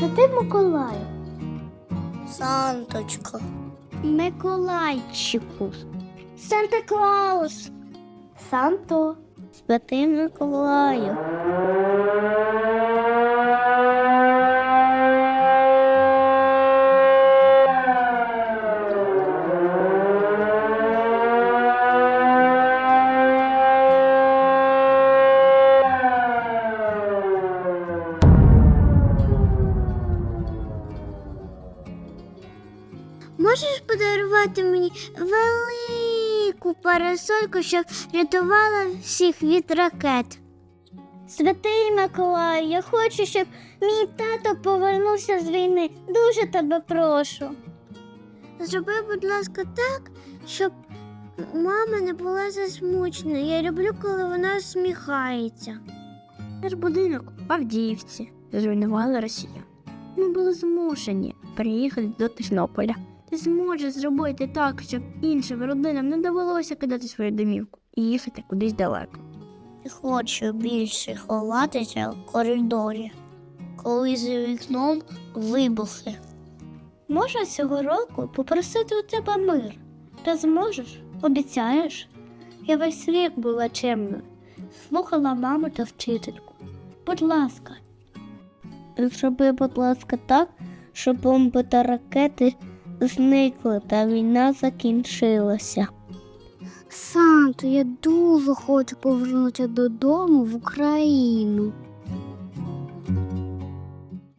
Святий Миколаю. Санточко. Миколайчику. Санта Клаус. Санто. Святий Миколаю. Можеш подарувати мені велику парасольку, щоб рятувала всіх від ракет? Святий Миколай, я хочу, щоб мій тато повернувся з війни. Дуже тебе прошу. Зроби, будь ласка, так, щоб мама не була засмучена. Я люблю, коли вона усміхається. Наш будинок в Авдіївці зруйнували росіяни. Ми були змушені переїхати до Тернополя. Ти зможеш зробити так, щоб іншим родинам не довелося кидати свою домівку і їхати кудись далеко. Хочу більше ховатися в коридорі, коли за вікном вибухи. Можна цього року попросити у тебе мир. Ти зможеш? Обіцяєш? Я весь рік була чемною, слухала маму та вчительку. Будь ласка. Зроби, будь ласка, так, щоб бомби та ракети зникли та війна закінчилася. Санто, я дуже хочу повернутися додому в Україну.